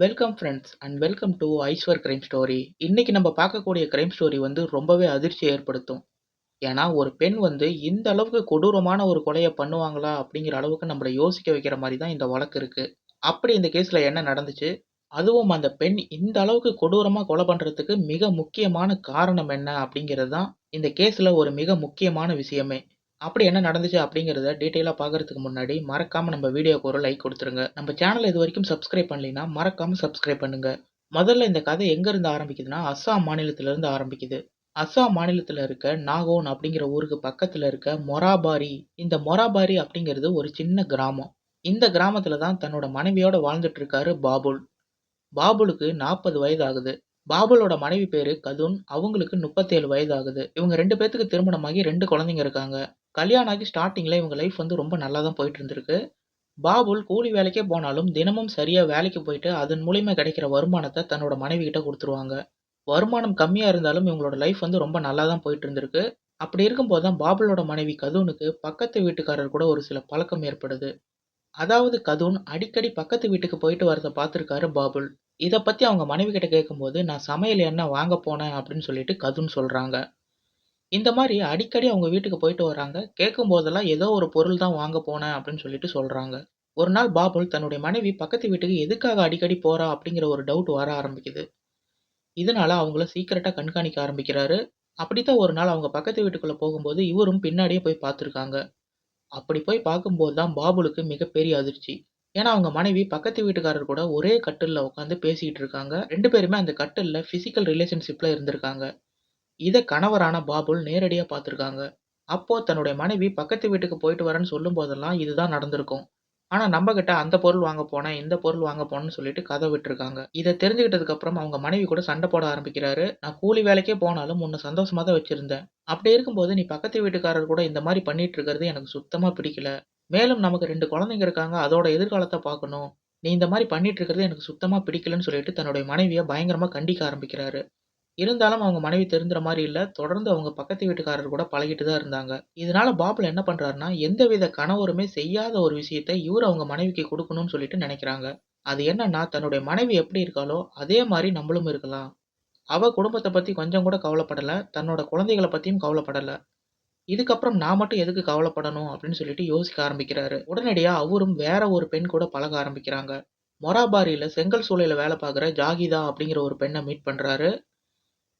Welcome friends and welcome to Ishwar crime story இன்னைக்கு நம்ம பார்க்கக்கூடிய கிரைம் ஸ்டோரி வந்து ரொம்பவே அதிர்ச்சி ஏற்படுத்தும். ஏன்னா ஒரு பெண் வந்து இந்த அளவுக்கு கொடூரமான ஒரு கொலையை பண்ணுவாங்களா அப்படிங்கிற அளவுக்கு நம்மளை யோசிக்க வைக்கிற மாதிரி தான் இந்த வழக்கு இருக்கு. அப்படி இந்த கேஸில் என்ன நடந்துச்சு? அதுவும் அந்த பெண் இந்த அளவுக்கு கொடூரமாக கொலை பண்ணுறதுக்கு மிக முக்கியமான காரணம் என்ன அப்படிங்கிறது தான் இந்த கேஸில் ஒரு மிக முக்கியமான விஷயமே. அப்படி என்ன நடந்துச்சு அப்படிங்கிறத டீட்டெயிலாக பார்க்குறதுக்கு முன்னாடி மறக்காமல் நம்ம வீடியோக்கு ஒரு லைக் கொடுத்துருங்க. நம்ம சேனலை இது வரைக்கும் சப்ஸ்கிரைப் பண்ணலைன்னா மறக்காமல் சப்ஸ்கிரைப் பண்ணுங்கள் முதல்ல இந்த கதை எங்கேருந்து ஆரம்பிக்குதுன்னா அஸ்ஸாம் மாநிலத்திலேருந்து ஆரம்பிக்குது. அஸ்ஸாம் மாநிலத்தில் இருக்க நாகோன் அப்படிங்கிற ஊருக்கு பக்கத்தில் இருக்க மொராபாரி இந்த மொராபாரி அப்படிங்கிறது ஒரு சின்ன கிராமம். இந்த கிராமத்தில் தான் தன்னோட மனைவியோட வாழ்ந்துட்டு இருக்காரு பாபுல். பாபுலுக்கு நாற்பது வயது ஆகுது. பாபுலோட மனைவி பேரு கதுன். அவங்களுக்கு முப்பத்தேழு வயது ஆகுது இவங்க ரெண்டு பேத்துக்கு திருமணமாகி ரெண்டு குழந்தைங்க இருக்காங்க. கல்யாணம் ஆகி ஸ்டார்டிங்கில் இவங்க லைஃப் வந்து ரொம்ப நல்லா தான் போயிட்டு இருந்திருக்கு பாபுல் கூலி வேலைக்கே போனாலும் தினமும் சரியாக வேலைக்கு போயிட்டு அதன் மூலியமாக கிடைக்கிற வருமானத்தை தன்னோட மனைவி கிட்ட கொடுத்துருவாங்க. வருமானம் கம்மியாக இருந்தாலும் இவங்களோட லைஃப் வந்து ரொம்ப நல்லா தான் போயிட்டு இருந்திருக்கு அப்படி இருக்கும்போது தான் பாபுலோட மனைவி கதூனுக்கு பக்கத்து வீட்டுக்காரர் கூட ஒரு சில பழக்கம் ஏற்படுது. அதாவது கதூன் அடிக்கடி பக்கத்து வீட்டுக்கு போயிட்டு வரதை பார்த்துருக்காரு பாபுல். இதை பற்றி அவங்க மனைவி கிட்ட கேட்கும்போது நான் சமையல் எண்ணெய் வாங்க போனேன் அப்படின்னு சொல்லிட்டு கதுன்னு சொல்கிறாங்க இந்த மாதிரி அடிக்கடி அவங்க வீட்டுக்கு போயிட்டு வராங்க. கேட்கும் போதெல்லாம் ஏதோ ஒரு பொருள் தான் வாங்க போனேன் அப்படின்னு சொல்லிட்டு சொல்கிறாங்க ஒரு நாள் பாபுல் தன்னுடைய மனைவி பக்கத்து வீட்டுக்கு எதுக்காக அடிக்கடி போறா? அப்படிங்கிற ஒரு டவுட் வர ஆரம்பிக்குது. இதனால அவங்கள சீக்கிரட்டாக கண்காணிக்க ஆரம்பிக்கிறாரு. அப்படித்தான் ஒரு நாள் அவங்க பக்கத்து வீட்டுக்குள்ளே போகும்போது இவரும் பின்னாடியே போய் பார்த்துருக்காங்க அப்படி போய் பார்க்கும்போது தான் பாபுலுக்கு மிகப்பெரிய அதிர்ச்சி. ஏன்னா அவங்க மனைவி பக்கத்து வீட்டுக்காரர் கூட ஒரே கட்டிலில் உட்காந்து பேசிக்கிட்டு இருக்காங்க. ரெண்டு பேருமே அந்த கட்டிலில் ஃபிசிக்கல் ரிலேஷன்ஷிப்பில் இருந்திருக்காங்க. இதை கணவரான பாபுல் நேரடியாக பார்த்துருக்காங்க. அப்போ தன்னுடைய மனைவி பக்கத்து வீட்டுக்கு போயிட்டு வரேன்னு சொல்லும் போதெல்லாம் இதுதான் நடந்திருக்கும். ஆனா நம்ம கிட்ட அந்த பொருள் வாங்க போனேன் இந்த பொருள் வாங்க போனேன்னு சொல்லிட்டு கதை விட்டுருக்காங்க. இதை தெரிஞ்சுக்கிட்டதுக்கு அப்புறம் அவங்க மனைவி கூட சண்டை போட ஆரம்பிக்கிறாரு. நான் கூலி வேலைக்கே போனாலும் உன்னை சந்தோஷமா தான் வச்சிருந்தேன். அப்படி இருக்கும்போது நீ பக்கத்து வீட்டுக்காரர் கூட இந்த மாதிரி பண்ணிட்டு இருக்கிறது எனக்கு சுத்தமா பிடிக்கல. மேலும் நமக்கு ரெண்டு குழந்தைங்க இருக்காங்க. அதோட எதிர்காலத்தை பார்க்கணும். நீ இந்த மாதிரி பண்ணிட்டு இருக்கிறது எனக்கு சுத்தமா பிடிக்கலன்னு சொல்லிட்டு தன்னுடைய மனைவியை பயங்கரமா கண்டிக்க ஆரம்பிக்கிறாரு. இருந்தாலும் அவங்க மனைவி தெரிந்துற மாதிரி இல்ல. தொடர்ந்து அவங்க பக்கத்து வீட்டுக்காரர் கூட பழகிட்டு தான் இருந்தாங்க. இதனால பாபுல என்ன பண்றாருன்னா, எந்தவித கணவருமே செய்யாத ஒரு விஷயத்த இவரு அவங்க மனைவிக்கு குடுக்கணும்னு சொல்லிட்டு நினைக்கிறாங்க. அது என்னன்னா, தன்னுடைய மனைவி எப்படி இருக்காளோ, அதே மாரி நம்மளும் இருக்கலாம். அவ குடும்பத்த பத்தி கொஞ்சம் கூட கவலைப்படல. தன்னோட குழந்தைகள பத்தியும் கவலைப்படல. இதுக்கப்புறம் நான் மட்டும் எதுக்கு கவலைப்படணும் அப்படின்னு சொல்லிட்டு யோசிக்க ஆரம்பிக்கிறாரு. உடனடியா அவரும் வேற ஒரு பெண் கூட பழக ஆரம்பிக்கிறாங்க. மொராபாரியில் செங்கல் சூளையில வேலை பார்க்குற ஜாகிதா அப்படிங்கிற ஒரு பெண்ண மீட் பண்றாரு.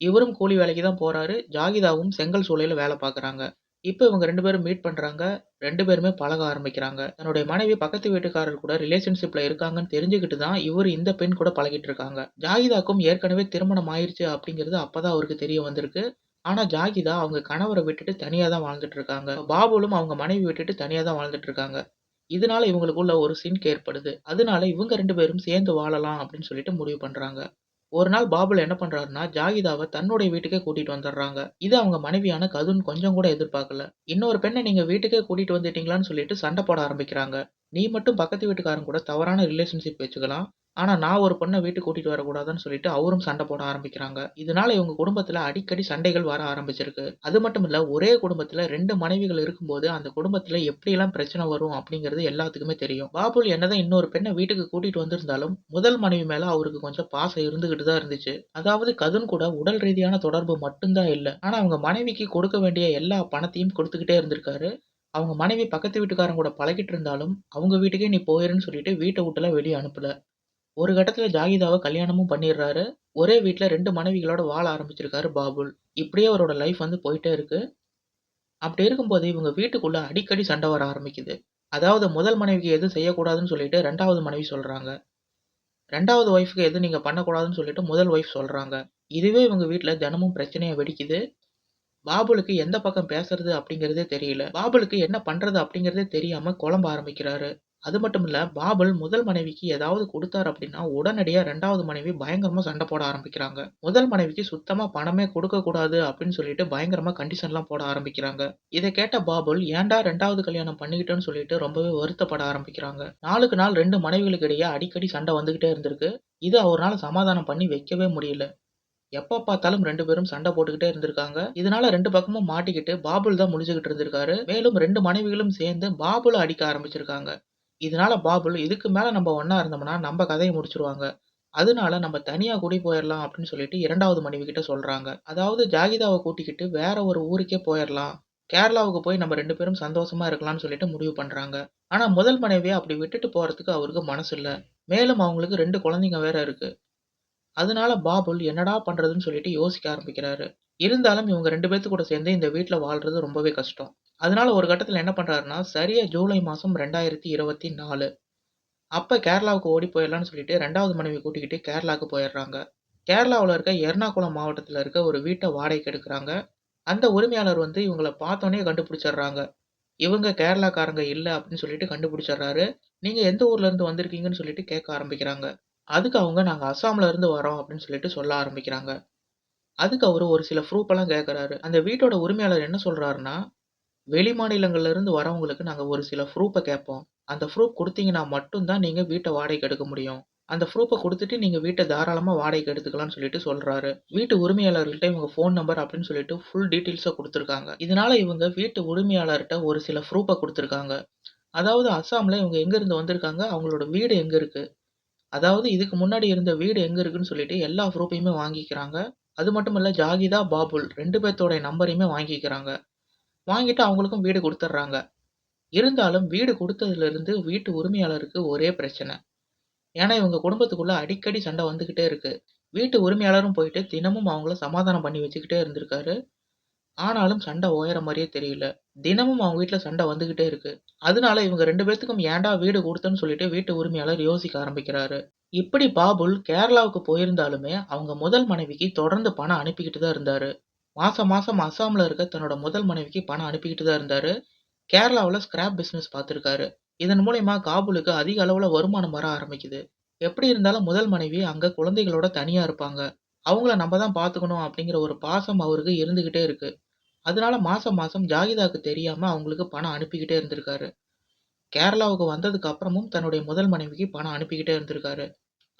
இவரும் கூலி வேலைக்கு தான் போறாரு. ஜாகிதாவும் செங்கல் சூளையில வேலை பார்க்குறாங்க. இப்ப இவங்க 2 பேரும் மீட் பண்றாங்க. 2 பேருமே பழக ஆரம்பிக்கிறாங்க. தன்னுடைய மனைவி பக்கத்து வீட்டுக்காரர் கூட ரிலேஷன்ஷிப்ல இருக்காங்கன்னு தெரிஞ்சுக்கிட்டு தான் இவரு இந்த பெண் கூட பழகிட்டு இருக்காங்க. ஜாகிதாக்கும் ஏற்கனவே திருமணம் ஆயிருச்சு அப்படிங்கிறது அப்பதான் அவருக்கு தெரிய வந்திருக்கு. ஆனா ஜாகிதா அவங்க கணவர விட்டுட்டு தனியா தான் வாழ்ந்துட்டு இருக்காங்க. பாபுலும் அவங்க மனைவி விட்டுட்டு தனியா தான் வாழ்ந்துட்டு இருக்காங்க. இதனால இவங்களுக்குள்ள ஒரு சிங்க் ஏற்படுது. அதனால இவங்க 2 பேரும் சேர்ந்து வாழலாம் அப்படின்னு சொல்லிட்டு முடிவு பண்றாங்க. ஒரு நாள் பாபுல் என்ன பண்றாருன்னா, ஜாகிதாவை தன்னுடைய வீட்டுக்கே கூட்டிட்டு வந்துடுறாங்க. இது அவங்க மனைவியான கதுன் கொஞ்சம் கூட எதிர்பார்க்கல. இன்னொரு பெண்ணை நீங்க வீட்டுக்கே கூட்டிட்டு வந்துட்டீங்களான்னு சொல்லிட்டு சண்டை போட ஆரம்பிக்கிறாங்க. நீ மட்டும் பக்கத்து வீட்டுக்காரன் கூட தவறான ரிலேஷன்ஷிப் வச்சுக்கலாம். ஆனா நான் ஒரு பொண்ண வீட்டுக்கு கூட்டிட்டு வரக்கூடாதுன்னு சொல்லிட்டு அவரும் சண்டை போட ஆரம்பிக்கிறாங்க. இதனால இவங்க குடும்பத்துல அடிக்கடி சண்டைகள் வர ஆரம்பிச்சிருக்கு. அது மட்டும் இல்ல ஒரே குடும்பத்துல 2 மனைவிகள் இருக்கும்போது அந்த குடும்பத்துல எப்படியெல்லாம் பிரச்சனை வரும் அப்படிங்கிறது எல்லாத்துக்குமே தெரியும். பாபுல் என்னதான் இன்னொரு பெண்ண வீட்டுக்கு கூட்டிட்டு வந்திருந்தாலும் முதல் மனைவி மேல அவருக்கு கொஞ்சம் பாசம் இருந்துகிட்டு தான் இருந்துச்சு. அதாவது கதுன் கூட உடல் ரீதியான தொடர்பு மட்டும் தான் இல்ல. ஆனா அவங்க மனைவிக்கு கொடுக்க வேண்டிய எல்லா பணத்தையும் கொடுத்துக்கிட்டே இருந்திருக்காரு. அவங்க மனைவி பக்கத்து வீட்டுக்காரங்க கூட பழகிட்டு இருந்தாலும் அவங்க வீட்டுக்கே நீ போயிருன்னு சொல்லிட்டு வீட்ட விட்டுலாம் வெளிய அனுப்பல. ஒரு கட்டத்துல ஜாகிதாவ கல்யாணமும் பண்ணிடுறாரு. ஒரே வீட்ல 2 மனைவிகளோட வாழ ஆரம்பிச்சிருக்காரு பாபுல். இப்படியே அவரோட லைஃப் வந்து போயிட்டே இருக்கு. அப்படி இருக்கும்போது இவங்க வீட்டுக்குள்ள அடிக்கடி சண்டை வர ஆரம்பிக்குது. அதாவது முதல் மனைவிக்கு எதுவும் செய்யக்கூடாதுன்னு சொல்லிட்டு 2வது மனைவி சொல்றாங்க. 2வது ஒய்ஃப்க்கு எதுவும் நீங்க பண்ணக்கூடாதுன்னு சொல்லிட்டு முதல் ஒய்ஃப் சொல்றாங்க. இதுவே இவங்க வீட்ல தினமும் பிரச்சனையா வெடிக்குது. பாபுலுக்கு எந்த பக்கம் பேசுறது அப்படிங்கிறதே தெரியல. பாபுலுக்கு என்ன பண்றது அப்படிங்கிறதே தெரியாம குழம்ப ஆரம்பிக்கிறாரு. அது மட்டும் இல்ல பாபுல் முதல் மனைவிக்கு ஏதாவது கொடுத்தாரு அப்படின்னா உடனடியா 2வது மனைவி பயங்கரமா சண்டை போட ஆரம்பிக்கிறாங்க. முதல் மனைவிக்கு சுத்தமா பணமே கொடுக்கக் கூடாது அப்படின்னு சொல்லிட்டு பயங்கரமா கண்டிஷன்லாம் போட ஆரம்பிக்கிறாங்க. இத கேட்ட பாபுல் ஏன்டா 2வது கல்யாணம் பண்ணிக்கிட்டேன்னு சொல்லிட்டு ரொம்பவே வருத்தப்பட ஆரம்பிக்கிறாங்க. நாளுக்கு நாள் 2 மனைவிகளுக்கு இடையே அடிக்கடி சண்டை வந்துகிட்டே இருந்திருக்கு. இத அவரால சமாதானம் பண்ணி வைக்கவே முடியல. எப்ப பார்த்தாலும் 2 பேரும் சண்டை போட்டுக்கிட்டே இருந்திருக்காங்க. இதனால 2 பக்கமும் மாட்டிக்கிட்டு பாபுல் தான் முழிச்சுக்கிட்டு இருந்திருக்காரு. மேலும் 2 மனைவிகளும் சேர்ந்து பாபுல அடிக்க ஆரம்பிச்சிருக்காங்க. இதனால பாபுல் இதுக்கு மேல நம்ம ஒண்ணா இருந்தோம்னா நம்ம கதைய முடிச்சிருவாங்க. அதனால நம்ம தனியா குடி போயிரலாம் அப்படின்னு சொல்லிட்டு 2வது மனைவி கிட்ட சொல்றாங்க. அதாவது ஜாகிதாவ கூட்டிக்கிட்டு வேற ஒரு ஊருக்கே போயிரலாம். கேரளாவுக்கு போய் நம்ம 2 பேரும் சந்தோஷமா இருக்கலாம்னு சொல்லிட்டு முடிவு பண்றாங்க. ஆனா முதல் மனைவிய அப்படி விட்டுட்டு போறதுக்கு அவருக்கு மனசு இல்ல. மேலும் அவங்களுக்கு 2 குழந்தைங்க வேற இருக்கு. அதனால பாபுல் என்னடா பண்றதுன்னு சொல்லிட்டு யோசிக்க ஆரம்பிக்கிறாரு. இருந்தாலும் இவங்க 2 பேத்து கூட சேர்ந்து இந்த வீட்ல வாழ்றது ரொம்பவே கஷ்டம். அதனால ஒரு கட்டத்தில் என்ன பண்ணுறாருன்னா சரியாக ஜூலை மாதம் ரெண்டாயிரத்தி இருபத்தி நாலு. அப்போ கேரளாவுக்கு ஓடி போயிடலான்னு சொல்லிட்டு ரெண்டாவது மனைவி கூட்டிக்கிட்டு கேரளாவுக்கு போயிடுறாங்க. கேரளாவில் இருக்க எர்ணாகுளம் மாவட்டத்தில் இருக்க ஒரு வீட்டை வாடகைக்கு எடுக்கிறாங்க. அந்த உரிமையாளர் வந்து இவங்கள பார்த்தோன்னே கண்டுபிடிச்சிடுறாங்க. இவங்க கேரளாக்காரங்க இல்லை அப்படின்னு சொல்லிட்டு கண்டுபிடிச்சிடுறாரு. நீங்கள் எந்த ஊர்லேருந்து வந்திருக்கீங்கன்னு சொல்லிட்டு கேட்க ஆரம்பிக்கிறாங்க. அதுக்கு அவங்க நாங்கள் அஸ்ஸாமில் இருந்து வரோம் அப்படின்னு சொல்லிட்டு சொல்ல ஆரம்பிக்கிறாங்க. அதுக்கு அவர் ஒரு சில ப்ரூஃப் எல்லாம் கேட்குறாரு அந்த வீட்டோட உரிமையாளர் என்ன சொல்கிறாருன்னா வெளி இருந்து வரவங்களுக்கு நாங்க ஒரு சில ப்ரூஃப கேட்போம். அந்த ப்ரூஃப் குடுத்தீங்கன்னா மட்டும் தான் நீங்க வீட்ட வாடகைக்கு எடுக்க முடியும். அந்த ப்ரூஃப குடுத்துட்டு நீங்க வீட்ட தாராளமா வாடகைக்கு எடுத்துக்கலாம்னு சொல்லிட்டு சொல்றாரு. வீட்டு உரிமையாளர்கிட்ட இவங்க ஃபோன் நம்பர் அப்படின்னு சொல்லிட்டு ஃபுல் டீட்டெயில்ஸாக குடுத்திருக்காங்க. இதனால இவங்க வீட்டு உரிமையாளர்ட்ட ஒரு சில ப்ரூஃப குடுத்திருக்காங்க. அதாவது அஸ்ஸாம்ல இவங்க எங்கேருந்து வந்திருக்காங்க, அவங்களோட வீடு எங்க இருக்கு, அதாவது இதுக்கு முன்னாடி இருந்த வீடு எங்க இருக்குன்னு சொல்லிட்டு எல்லா ப்ரூஃபையுமே வாங்கிக்கிறாங்க. அது மட்டும் இல்லை ஜாகிதா, பாபுல் 2 பேத்தோட நம்பரையுமே வாங்கிக்கிறாங்க. வாங்கிட்டு அவங்களுக்கும் வீடு கொடுத்துட்றாங்க இருந்தாலும் வீடு கொடுத்ததுலேருந்து வீட்டு உரிமையாளருக்கு ஒரே பிரச்சனை. ஏன்னா இவங்க குடும்பத்துக்குள்ளே அடிக்கடி சண்டை வந்துக்கிட்டே இருக்கு. வீட்டு உரிமையாளரும் போயிட்டு தினமும் அவங்கள சமாதானம் பண்ணி வச்சுக்கிட்டே இருந்திருக்காரு. ஆனாலும் சண்டை ஓயற மாதிரியே தெரியல. தினமும் அவங்க வீட்டில் சண்டை வந்துக்கிட்டே இருக்கு. அதனால இவங்க ரெண்டு பேர்த்துக்கும் ஏன்டா வீடு கொடுத்தேன்னு சொல்லிட்டு வீட்டு உரிமையாளர் யோசிக்க ஆரம்பிக்கிறாரு. இப்படி பாபுல் கேரளாவுக்கு போயிருந்தாலுமே அவங்க முதல் மனைவிக்கு தொடர்ந்து பணம் அனுப்பிக்கிட்டு தான் இருந்தாரு. மாசம் மாசம் அஸ்ஸாம்ல இருக்க தன்னோட முதல் மனைவிக்கு பணம் அனுப்பிக்கிட்டு தான் இருந்தாரு. கேரளாவுல ஸ்கிராப் பிசினஸ் பார்த்திருக்காரு. இதன் மூலியமா காபுலுக்கு அதிக அளவுல வருமானம் வர ஆரம்பிக்குது. எப்படி இருந்தாலும் முதல் மனைவி அங்க குழந்தைகளோட தனியா இருப்பாங்க. அவங்கள நம்ம தான் பார்த்துக்கணும் அப்படிங்கிற ஒரு பாசம் அவருக்கு இருந்துகிட்டே இருக்கு. அதனால மாசம் மாசம் ஜாகிதாக்கு தெரியாம அவங்களுக்கு பணம் அனுப்பிக்கிட்டே இருந்திருக்காரு. கேரளாவுக்கு வந்ததுக்கு அப்புறமும் தன்னுடைய முதல் மனைவிக்கு பணம் அனுப்பிக்கிட்டே இருந்திருக்காரு.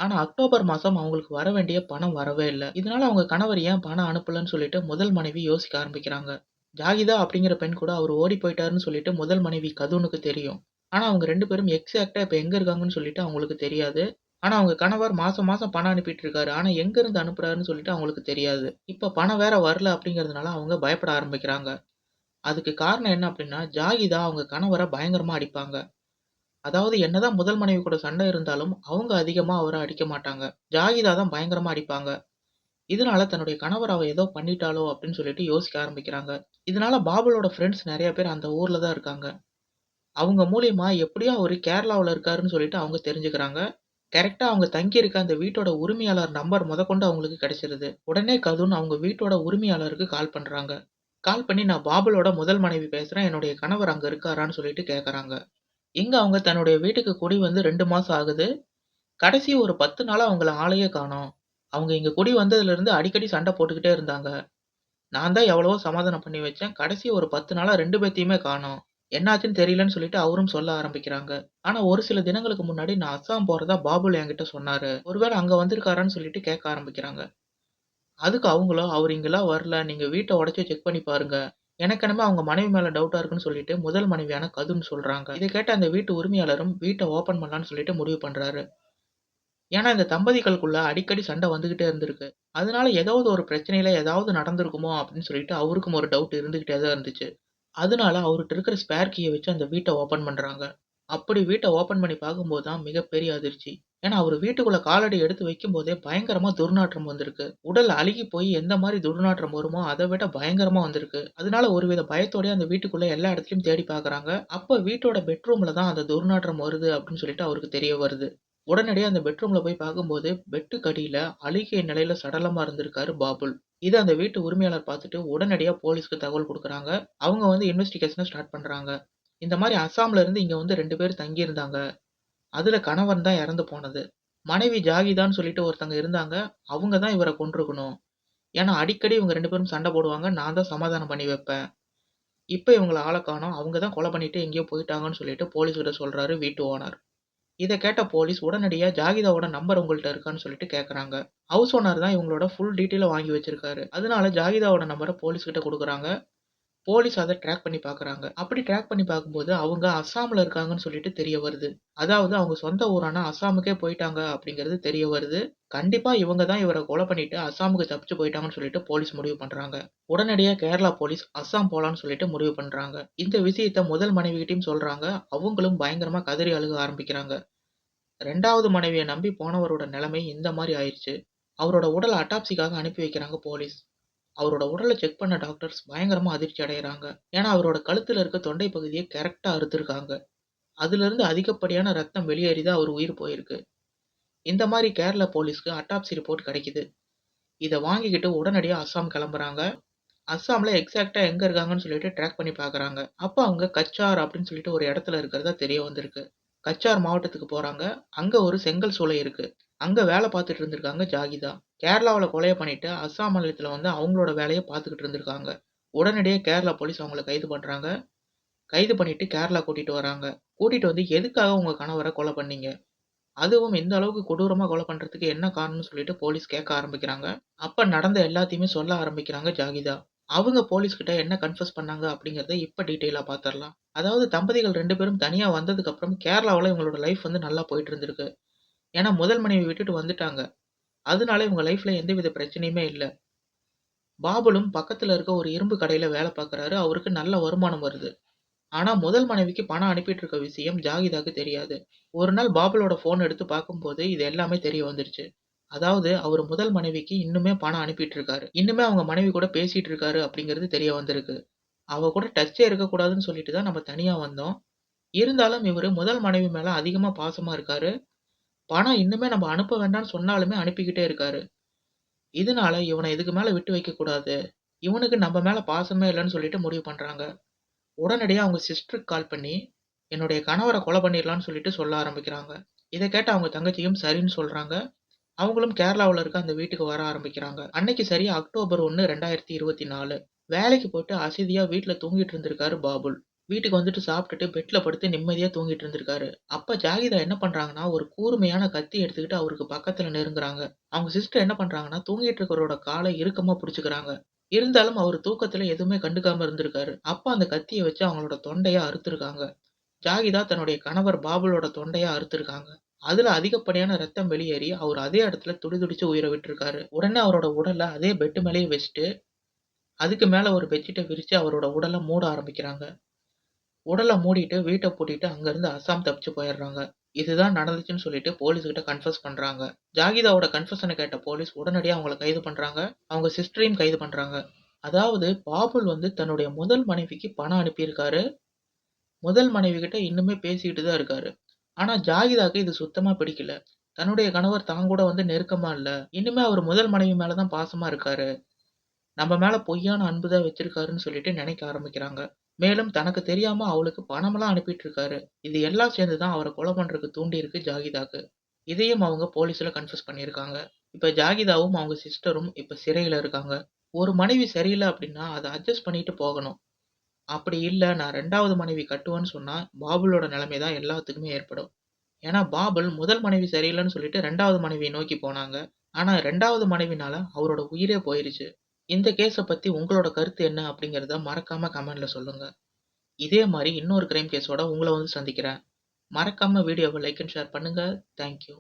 ஆனா அக்டோபர் மாசம் அவங்களுக்கு வர வேண்டிய பணம் வரவே இல்லை இதனால அவங்க கணவர் ஏன் பணம் அனுப்பலன்னு சொல்லிட்டு முதல் மனைவி யோசிக்க ஆரம்பிக்கிறாங்க. ஜாகிதா அப்படிங்கிற பெண் கூட அவர் ஓடி போயிட்டாருன்னு சொல்லிட்டு முதல் மனைவி கதுனுக்கு தெரியும். ஆனா அவங்க ரெண்டு பேரும் எக்ஸாக்டாக இப்ப எங்க இருக்காங்கன்னு சொல்லிட்டு அவங்களுக்கு தெரியாது. ஆனா அவங்க கணவர் மாசம் மாசம் பணம் அனுப்பிட்டு இருக்காரு. ஆனா எங்க இருந்து அனுப்புறாருன்னு சொல்லிட்டு அவங்களுக்கு தெரியாது. இப்ப பணம் வேற வரல அப்படிங்கிறதுனால அவங்க பயப்பட ஆரம்பிக்கிறாங்க. அதுக்கு காரணம் என்ன அப்படின்னா, ஜாகிதா அவங்க கணவரை பயங்கரமா அடிப்பாங்க. அதாவது என்னதான் முதல் மனைவி கூட சண்டை இருந்தாலும் அவங்க அதிகமா அவர அடிக்க மாட்டாங்க. ஜாகிதா தான் பயங்கரமா அடிப்பாங்க. இதனால தன்னுடைய கணவர் அவ ஏதோ பண்ணிட்டாளோ அப்படின்னு சொல்லிட்டு யோசிக்க ஆரம்பிக்கிறாங்க. இதனால பாபுலோட ஃப்ரெண்ட்ஸ் நெறைய பேர் அந்த ஊர்ல தான் இருக்காங்க. அவங்க மூலியமா எப்படியோ அவரு கேரளாவுல இருக்காருன்னு சொல்லிட்டு அவங்க தெரிஞ்சுக்கிறாங்க. கரெக்ட்டா அவங்க தங்கி இருக்க அந்த வீட்டோட உரிமையாளர் நம்பர் முதற்கொண்டு அவங்களுக்கு கிடைச்சிருது. உடனே கதுன் அவங்க வீட்டோட உரிமையாளருக்கு கால் பண்றாங்க. கால் பண்ணி நான் பாபுலோட முதல் மனைவி பேசுறேன். என்னுடைய கணவர் அங்க இருக்காரான்னு சொல்லிட்டு கேட்கறாங்க. இங்க அவங்க தன்னுடைய வீட்டுக்கு குடி வந்து 2 மாசம் ஆகுது. கடைசி ஒரு 10 நாளா அவங்கள ஆளையே காணோம். அவங்க இங்க குடி வந்ததுல இருந்து அடிக்கடி சண்டை போட்டுக்கிட்டே இருந்தாங்க. நான் தான் எவ்வளவோ சமாதானம் பண்ணி வச்சேன். கடைசி ஒரு 10 நாளா 2 பேத்தையுமே காணோம். என்னாச்சுன்னு தெரியலன்னு சொல்லிட்டு அவரும் சொல்ல ஆரம்பிக்கிறாங்க. ஆனா ஒரு சில தினங்களுக்கு முன்னாடி நான் அஸ்ஸாம் போறதா பாபுல் என்கிட்ட சொன்னாரு. ஒருவேளை அங்க வந்திருக்காரான்னு சொல்லிட்டு கேட்க ஆரம்பிக்கிறாங்க. அதுக்கு அவங்களும் அவரு இங்கலாம் வரல. நீங்க வீட்ட உடைச்சு செக் பண்ணி பாருங்க. எனக்கு என்னமோ அவங்க மனைவி மேல டவுட்டா இருக்குன்னு சொல்லிட்டு முதல் மனைவியான கதுன்னு சொல்றாங்க. இதை கேட்ட அந்த வீட்டு உரிமையாளரும் வீட்ட ஓப்பன் பண்ணலான்னு சொல்லிட்டு முடிவு பண்றாரு. ஏன்னா இந்த தம்பதிகளுக்குள்ள அடிக்கடி சண்டை வந்துகிட்டே இருந்திருக்கு. அதனால ஏதாவது ஒரு பிரச்சனையில ஏதாவது நடந்திருக்குமோ அப்படின்னு சொல்லிட்டு அவருக்கும் ஒரு டவுட் இருந்துகிட்டே தான் இருந்துச்சு. அதனால அவர்ட்ட இருக்கிற ஸ்பேர் கீயை வச்சு அந்த வீட்ட ஓப்பன் பண்றாங்க. அப்படி வீட்ட ஓப்பன் பண்ணி பார்க்கும்போது தான் மிகப்பெரிய அதிர்ச்சி. ஏன்னா அவரு வீட்டுக்குள்ள காலடி எடுத்து வைக்கும்போதே பயங்கரமா துர்நாற்றம் வந்திருக்கு. உடல் அழுகி போய் எந்த மாரி துர்நாற்றம் வருமோ அத விட பயங்கரமா வந்திருக்கு. அதனால ஒருவித பயத்தோடயே அந்த வீட்டுக்குள்ள எல்லா இடத்துலயும் தேடி பார்க்குறாங்க. அப்ப வீட்டோட பெட்ரூம்ல தான் அந்த துர்நாற்றம் வருது அப்படின்னு சொல்லிட்டு அவருக்கு தெரிய வருது. உடனடியா அந்த பெட்ரூம்ல போய் பார்க்கும்போது பெட்டுக்கு அடியில அழுகிய நிலையில சடலமா இருந்திருக்காரு பாபுல். இத அந்த வீட்டு உரிமையாளர் பார்த்துட்டு உடனடியா போலீஸ்க்கு தகவல் குடுக்குறாங்க. அவங்க வந்து இன்வெஸ்டிகேஷன ஸ்டார்ட் பண்றாங்க. இந்த மாரி அஸ்ஸாம்ல இருந்து இங்க வந்து 2 பேர் தங்கியிருந்தாங்க அதில் கணவன் தான் இறந்து போனது. மனைவி ஜாகிதான்னு சொல்லிட்டு ஒருத்தங்க இருந்தாங்க. அவங்க தான் இவரை கொண்டிருக்கணும் ஏன்னா அடிக்கடி இவங்க ரெண்டு பேரும் சண்டை போடுவாங்க. நான் தான் சமாதானம் பண்ணி வைப்பேன். இப்போ இவங்களை ஆளை காணோம். அவங்க தான் கொலை பண்ணிட்டு எங்கேயோ போயிட்டாங்கன்னு சொல்லிட்டு போலீஸ்கிட்ட சொல்றாரு வீட்டு ஓனர். இதை கேட்ட போலீஸ் உடனடியாக ஜாகிதாவோட நம்பர் உங்கள்கிட்ட இருக்கான்னு சொல்லிட்டு கேட்குறாங்க ஹவுஸ் ஓனர் தான் இவங்களோட ஃபுல் டீட்டெயிலை வாங்கி வச்சிருக்காரு. அதனால ஜாகிதாவோட நம்பரை போலீஸ்கிட்ட கொடுக்குறாங்க போலீஸ் அதை ட்ராக் பண்ணி பார்க்குறாங்க. அப்படி ட்ராக் பண்ணி பார்க்கும்போது, அவங்க அசாமில் இருக்காங்கன்னு சொல்லிட்டு தெரிய வருது. அதாவது அவங்க சொந்த ஊரான அஸ்ஸாமுக்கே போயிட்டாங்க அப்படிங்கிறது தெரிய வருது. கண்டிப்பா இவங்க தான் இவரை கொலை பண்ணிட்டு அஸ்ஸாமுக்கு தப்பிச்சு போயிட்டாங்கன்னு சொல்லிட்டு போலீஸ் முடிவு பண்றாங்க. உடனடியாக கேரளா போலீஸ் அஸ்ஸாம் போலான்னு சொல்லிட்டு முடிவு பண்றாங்க. இந்த விஷயத்த முதல் மனைவிகிட்டையும் சொல்றாங்க. அவங்களும் பயங்கரமா கதறி அழுக ஆரம்பிக்கிறாங்க. ரெண்டாவது மனைவியை நம்பி போனவரோட நிலைமை இந்த மாதிரி ஆயிடுச்சு அவரோட உடல் அட்டாப்சிக்காக அனுப்பி வைக்கிறாங்க போலீஸ். அவரோட உடலை செக் பண்ண டாக்டர்ஸ் பயங்கரமாக அதிர்ச்சி அடைகிறாங்க ஏன்னா அவரோட கழுத்தில் இருக்க தொண்டை பகுதியை கரெக்டாக அறுத்துருக்காங்க அதுலேருந்து அதிகப்படியான ரத்தம் வெளியேறி தான் அவர் உயிர் போயிருக்கு. இந்த மாதிரி கேரளா போலீஸ்க்கு அட்டாப்சி ரிப்போர்ட் கிடைக்குது. இதை வாங்கிக்கிட்டு உடனடியாக அஸ்ஸாம் கிளம்புறாங்க. அஸ்ஸாமில் எக்ஸாக்டாக எங்கே இருக்காங்கன்னு சொல்லிட்டு ட்ராக் பண்ணி பார்க்குறாங்க. அப்போ அவங்க கச்சார் அப்படின்னு சொல்லிட்டு ஒரு இடத்துல இருக்கிறதா தெரிய வந்திருக்கு. கச்சார் மாவட்டத்துக்கு போகிறாங்க அங்கே ஒரு செங்கல் சூளை இருக்குது அங்கே வேலை பார்த்துட்டு இருந்திருக்காங்க ஜாகிதா. கேரளாவில் கொலைய பண்ணிட்டு அஸ்ஸாம் மாநிலத்தில் வந்து அவங்களோட வேலையை பார்த்துக்கிட்டு இருந்திருக்காங்க. உடனடியே கேரளா போலீஸ் அவங்கள கைது பண்ணுறாங்க கைது பண்ணிட்டு கேரளா கூட்டிட்டு வராங்க. கூட்டிட்டு வந்து எதுக்காக உங்கள் கணவரை கொலை பண்ணீங்க? அதுவும் இந்த அளவுக்கு கொடூரமாக கொலை பண்ணுறதுக்கு என்ன காரணம்னு சொல்லிட்டு போலீஸ் கேட்க ஆரம்பிக்கிறாங்க. அப்போ நடந்த எல்லாத்தையுமே சொல்ல ஆரம்பிக்கிறாங்க ஜாகிதா. அவங்க போலீஸ்கிட்ட என்ன கன்ஃபஸ் பண்ணாங்க அப்படிங்கிறத இப்போ டீட்டெயிலாக பார்த்துடலாம் அதாவது தம்பதிகள் ரெண்டு பேரும் தனியாக வந்ததுக்கப்புறம் கேரளாவில் இவங்களோட லைஃப் வந்து நல்லா போயிட்டு இருந்திருக்கு. ஏன்னா முதல் மனைவி விட்டுட்டு வந்துட்டாங்க. அதனால இவங்க லைஃப்ல எந்தவித பிரச்சனையுமே இல்லை பாபுலும் பக்கத்துல இருக்க ஒரு இரும்பு கடையில வேலை பார்க்குறாரு. அவருக்கு நல்ல வருமானம் வருது. ஆனா முதல் மனைவிக்கு பணம் அனுப்பிட்டு இருக்க விஷயம் ஜாகிதாக்கு தெரியாது. ஒரு நாள் பாபுலோட ஃபோன் எடுத்து பார்க்கும்போது இது எல்லாமே தெரிய வந்துருச்சு. அதாவது அவர் முதல் மனைவிக்கு இன்னுமே பணம் அனுப்பிட்டு இருக்காரு. இன்னுமே அவங்க மனைவி கூட பேசிட்டு இருக்காரு அப்படிங்கிறது தெரிய வந்திருக்கு. அவ கூட டச்சே இருக்கக்கூடாதுன்னு சொல்லிட்டு தான் நம்ம தனியா வந்தோம். இருந்தாலும் இவர் முதல் மனைவி மேல அதிகமா பாசமா இருக்காரு. பணம் இன்னுமே நம்ம அனுப்ப வேண்டாம்னு சொன்னாலுமே அனுப்பிக்கிட்டே இருக்காரு. இதனால இவனை இதுக்கு மேல விட்டு வைக்கக்கூடாது இவனுக்கு நம்ம மேல பாசமே இல்லைன்னு சொல்லிட்டு முடிவு பண்றாங்க. உடனடியாக அவங்க சிஸ்டருக்கு கால் பண்ணி, என்னுடைய கணவரை கொலை பண்ணிடலாம்னு சொல்லிட்டு சொல்ல ஆரம்பிக்கிறாங்க. இதை கேட்ட அவங்க தங்கச்சியும் சரின்னு சொல்றாங்க. அவங்களும் கேரளாவில் இருக்க அந்த வீட்டுக்கு வர ஆரம்பிக்கிறாங்க. அன்னைக்கு சரியா அக்டோபர் 1, 2024 வேலைக்கு போட்டு அசதியாக வீட்டில் தூங்கிட்டு இருந்திருக்காரு பாபுல். வீட்டுக்கு வந்துட்டு சாப்பிட்டுட்டு பெட்ல படுத்து நிம்மதியா தூங்கிட்டு இருந்திருக்காரு. அப்ப ஜாகிதா என்ன பண்றாங்கன்னா, ஒரு கூர்மையான கத்தி எடுத்துக்கிட்டு அவருக்கு பக்கத்துல நெருங்குறாங்க. அவங்க சிஸ்டர் என்ன பண்றாங்கன்னா, தூங்கிட்டு இருக்கிறவரோட காலை இறுக்கமா பிடிச்சிக்கிறாங்க இருந்தாலும் அவர் தூக்கத்துல எதுவுமே கண்டுக்காம இருந்திருக்காரு. அப்ப அந்த கத்தியை வச்சு அவங்களோட தொண்டையாக அறுத்திருக்காங்க. ஜாகிதா தன்னுடைய கணவர் பாபுலோட தொண்டையாக அறுத்திருக்காங்க. அதுல அதிகப்படியான ரத்தம் வெளியேறி அவர் அதே இடத்துல துடிதுடிச்சு உயிரை விட்டுருக்காரு. உடனே அவரோட உடலை அதே பெட்டு மேலேயே வச்சுட்டு, அதுக்கு மேல ஒரு பெட்ஷீட்டை விரிச்சு அவரோட உடலை மூட ஆரம்பிக்கிறாங்க. உடலை மூடிட்டு வீட்டை பூட்டிட்டு அங்கேருந்து அஸ்ஸாம் தப்பிச்சு போயிடுறாங்க. இதுதான் நடந்துச்சுன்னு சொல்லிட்டு போலீஸ்கிட்ட கன்ஃபஸ் பண்றாங்க. ஜாகிதாவோட கன்ஃபெஷன கேட்ட போலீஸ் உடனடியா அவங்கள கைது பண்றாங்க. அவங்க சிஸ்டரையும் கைது பண்றாங்க. அதாவது பாபுல் வந்து தன்னுடைய முதல் மனைவிக்கு பணம் அனுப்பியிருக்காரு. முதல் மனைவிகிட்ட இன்னுமே பேசிக்கிட்டு தான் இருக்காரு. ஆனா ஜாகிதாக்கு இது சுத்தமா பிடிக்கல. தன்னுடைய கணவர் தான் கூட வந்து நெருக்கமா இல்ல. இன்னுமே அவர் முதல் மனைவி மேல தான் பாசமா இருக்காரு. நம்ம மேல பொய்யான அன்பு தான் வச்சிருக்காருன்னு சொல்லிட்டு நினைக்க ஆரம்பிக்கிறாங்க. மேலும் தனக்கு தெரியாம அவளுக்கு பணமெல்லாம் அனுப்பிட்டு இருக்காரு. இது எல்லாம் சேர்ந்து தான் கொலை பண்றதுக்கு தூண்டியிருக்கு ஜாகிதாக்கு. இதையும் அவங்க போலீஸ்ல கன்ஃபியூஸ் பண்ணியிருக்காங்க. இப்ப ஜாகிதாவும் அவங்க சிஸ்டரும் இப்ப சிறையில இருக்காங்க. ஒரு மனைவி சரியில்லை அப்படின்னா அதை அட்ஜஸ்ட் பண்ணிட்டு போகணும். அப்படி இல்லை நான் ரெண்டாவது மனைவி கட்டுவேன்னு சொன்னா பாபுலோட நிலைமை தான் எல்லாத்துக்குமே ஏற்படும். ஏன்னா பாபுல் முதல் மனைவி சரியில்லைன்னு சொல்லிட்டு ரெண்டாவது மனைவியை நோக்கி போனாங்க. ஆனா ரெண்டாவது மனைவினால அவரோட உயிரே போயிருச்சு. இந்த கேஸை பற்றி உங்களோட கருத்து என்ன அப்படிங்கிறத மறக்காமல் கமெண்டில் சொல்லுங்கள் இதே மாதிரி இன்னொரு கிரைம் கேஸோட உங்களை வந்து சந்திக்கிறேன். மறக்காமல் வீடியோவை லைக் அண்ட் ஷேர் பண்ணுங்கள் தேங்க் யூ.